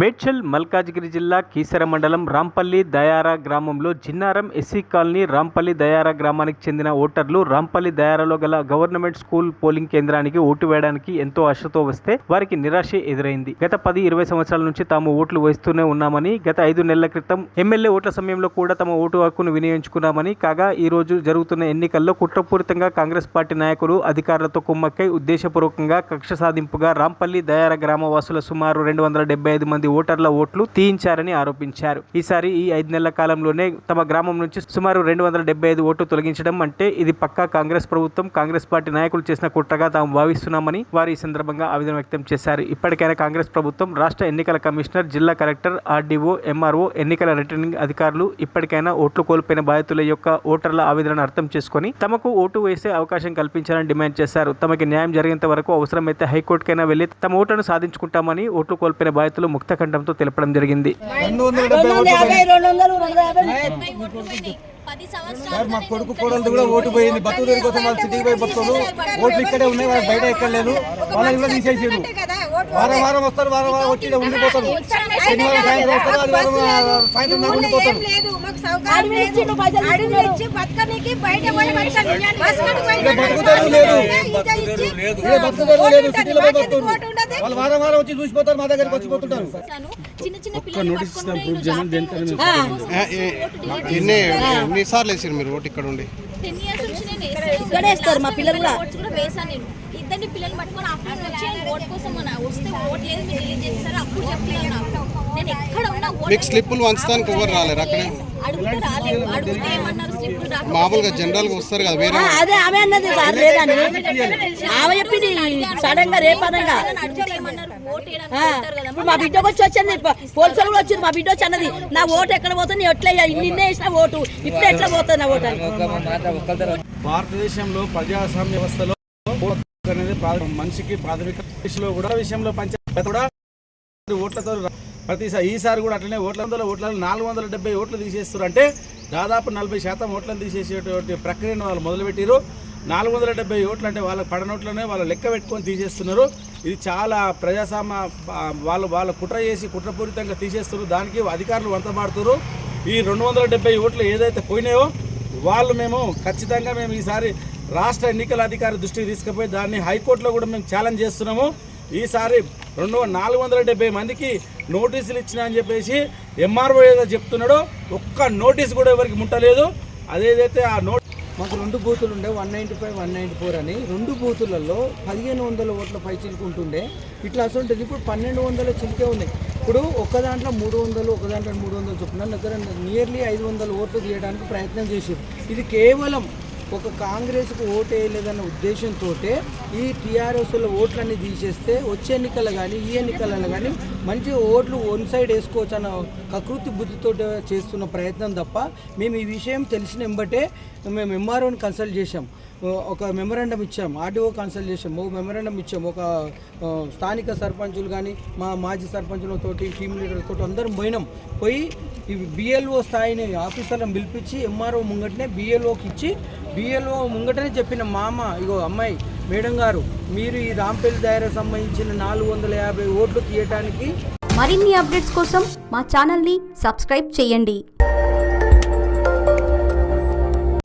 మేడ్చల్ మల్కాజ్గిరి జిల్లా కీసర మండలం రాంపల్లి దయారా గ్రామంలో జిన్నారం ఎస్సీ కాలనీ రాంపల్లి దయారా గ్రామానికి చెందిన ఓటర్లు రాంపల్లి దయారాలో గల గవర్నమెంట్ స్కూల్ పోలింగ్ కేంద్రానికి ఓటు వేయడానికి ఎంతో ఆశతో వస్తే వారికి నిరాశ ఎదురైంది. గత పది ఇరవై సంవత్సరాల నుంచి తాము ఓట్లు వేస్తూనే ఉన్నామని గత ఐదు నెలల క్రితం ఎమ్మెల్యే ఓట్ల సమయంలో కూడా తమ ఓటు హక్కును వినియోగించుకున్నామని కాగా ఈ రోజు జరుగుతున్న ఎన్నికల్లో కుట్రపూరితంగా కాంగ్రెస్ పార్టీ నాయకులు అధికారులతో కుమ్మక్కై ఉద్దేశపూర్వకంగా కక్ష సాధింపుగా రాంపల్లి దయారా గ్రామవాసుల సుమారు రెండు వందల డెబ్బై ఐదు మంది ఓటర్ల ఓట్లు తీయించారని ఆరోపించారు. ఈసారి ఈ ఐదు నెలల కాలంలోనే తమ గ్రామం నుంచి సుమారు రెండు వందల డెబ్బై ఐదు ఓట్లు తొలగించడం అంటే ఇది పక్కా కాంగ్రెస్ ప్రభుత్వం కాంగ్రెస్ పార్టీ నాయకులు చేసిన కుట్రగా తాము భావిస్తున్నామని వారు ఈ సందర్భంగా ఆవేదన వ్యక్తం చేశారు. ఇప్పటికైనా కాంగ్రెస్ ప్రభుత్వం రాష్ట్ర ఎన్నికల కమిషనర్ జిల్లా కలెక్టర్ ఆర్డీఓ ఎంఆర్ఓ ఎన్నికల రిటర్నింగ్ అధికారులు ఇప్పటికైనా ఓట్లు కోల్పోయిన బాధితుల యొక్క ఓటర్ల ఆవేదనను అర్థం చేసుకొని తమకు ఓటు వేసే అవకాశం కల్పించాలని డిమాండ్ చేశారు. తమకి న్యాయం జరిగేంత వరకు అవసరమైతే హైకోర్టుకైనా వెళ్ళి తమ ఓటును సాధించుకుంటామని ఓట్లు కోల్పోయిన బాధితులు ముక్త కంఠంతో తెలపడం జరిగింది. సార్ మా కొడుకు కోడలు కూడా ఓటు పోయింది. బతుకు కోసం వాళ్ళు సిటీకి పోయి బతుకులు ఓట్లు ఇక్కడే ఉన్నాయి వాళ్ళు బయట ఎక్కడలేదు వాళ్ళని కూడా తీసేసారు వారం వారం వస్తారు వారం వారం వచ్చి ఉండిపోతారు. శనివారం సాయంత్రం వస్తారు ఆదివారం ఉండిపోతారు. బతుకుతారు లేదు. బతుకుతారు లేదు. సిటీలో పోయి బతుకుతారు? వాళ్ళు వారం వారం వచ్చి చూసిపోతారు మా దగ్గరికి వచ్చిపోతుంటారు. చిన్న చిన్న ఎన్ని ఎన్నిసార్లు వేసారు మీరు ఓటు ఇక్కడ ఉండి. ఇక్కడే వేస్తారు మా పిల్లలు కూడా. వేసాను నేను ఇద్దరిని పిల్లలు పట్టుకొని ఆఫ్టర్నూన్ వచ్చి ఓట్ కోసం వస్తే ఓట్ లేదు మీరు రిలీజ్ చేస్తారు అప్పుడు చెప్తున్నాను నాకు నేను ఎక్కడ ఉన్నా మీకు స్లిప్పులు వంచడానికి ఎవరు రాలేరు అక్కడే అడిగితే రాలేదు అడిగితే ఏమన్నారు స్లిప్ రాకపోతే మామూలుగా జనరల్గా వస్తారు కదా వేరే అదే ఆమె అన్నది సార్ లేదని ఆమె చెప్పింది సడన్గా రేపనంగా ఇప్పుడు మా బిడ్డకు వచ్చి వచ్చింది పోలీసులు కూడా వచ్చింది మా బిడ్డ వచ్చి అన్నది నా ఓటు ఎక్కడ పోతుంది ఎట్లా నిన్నే వేసిన ఓటు ఇప్పుడు ఎట్లా పోతుంది నా ఓటు భారతదేశంలో ప్రజాస్వామ్య వ్యవస్థలో ఓటు అనేది మనిషికి ప్రాథమిక విషయంలో కూడా విషయంలో పంచాయతీ కూడా ఓట్లతో ప్రతిసారి ఈసారి కూడా అట్లనే ఓట్ల వందల ఓట్ల నాలుగు వందల డెబ్బై ఓట్లు తీసేస్తారు. అంటే దాదాపు నలభై శాతం ఓట్లను తీసేసేటువంటి ప్రక్రియను వాళ్ళు మొదలుపెట్టారు నాలుగు వందల డెబ్బై ఓట్లు అంటే వాళ్ళ పడనోట్లనే వాళ్ళు లెక్క పెట్టుకొని తీసేస్తున్నారు. ఇది చాలా ప్రజాసామ వాళ్ళు వాళ్ళ కుట్ర చేసి కుట్రపూరితంగా తీసేస్తున్నారు. దానికి అధికారులు వంతమాడుతున్నారు ఈ రెండు వందల డెబ్బై ఓట్లు ఏదైతే పోయినాయో వాళ్ళు మేము ఖచ్చితంగా మేము ఈసారి రాష్ట్ర ఎన్నికల అధికారి దృష్టికి తీసుకుపోయి దాన్ని హైకోర్టులో కూడా మేము ఛాలెంజ్ చేస్తున్నాము. ఈసారి రెండు నాలుగు వందల డెబ్బై మందికి నోటీసులు ఇచ్చిన అని చెప్పేసి ఎంఆర్ఓ ఏదో చెప్తున్నాడో ఒక్క నోటీస్ కూడా ఎవరికి ముట్టలేదు. అదేదైతే ఆ నోట్ మాకు రెండు బూతులు ఉండే one ninety five one ninety four అని. రెండు బూతులలో పదిహేను వందల ఓట్ల పై చిలుకుంటుండే ఇట్లా అసలు ఇప్పుడు పన్నెండు వందల చిలికే ఉన్నాయి ఇప్పుడు ఒక దాంట్లో మూడు వందలు ఒక దాంట్లో మూడు వందలు చొప్పున దగ్గర నియర్లీ ఐదు వందల ఓట్లు తీయడానికి ప్రయత్నం చేసారు ఇది కేవలం ఒక కాంగ్రెస్కు ఓటు వేయలేదన్న ఉద్దేశంతో ఈ టీఆర్ఎస్ల ఓట్లన్నీ తీసేస్తే వచ్చే ఎన్నికలు కానీ ఈ ఎన్నికలలో కానీ మంచి ఓట్లు వన్ సైడ్ వేసుకోవచ్చు అన్న కకృతి బుద్ధితో చేస్తున్న ప్రయత్నం తప్ప మేము ఈ విషయం తెలిసిన వెంబటే మేము ఎంఆర్ఓని కన్సల్ట్ చేశాం. ఒక మెమరాండం ఇచ్చాం ఆర్డీఓ కన్సల్ట్ చేసాం ఒక మెమరాండం ఇచ్చాం. ఒక స్థానిక సర్పంచులు కానీ మా మాజీ సర్పంచులతో టీమ్ లీడర్తో అందరం పోయినాం. పోయి ఈ బిఎల్ఓ స్థాయిని ఆఫీసర్లను పిలిపించి ఎంఆర్ఓ ముంగటనే బిఎల్ఓకి ఇచ్చి బిఎల్ఓ ముంగటనే చెప్పిన మామ ఇగో అమ్మాయి మేడం గారు మీరు ఈ రాంపల్లి దాయరా సంబంధించిన నాలుగు వందల యాభై ఓట్లు తీయటానికి మరిన్ని అప్డేట్స్ కోసం మా ఛానల్ని సబ్స్క్రైబ్ చేయండి.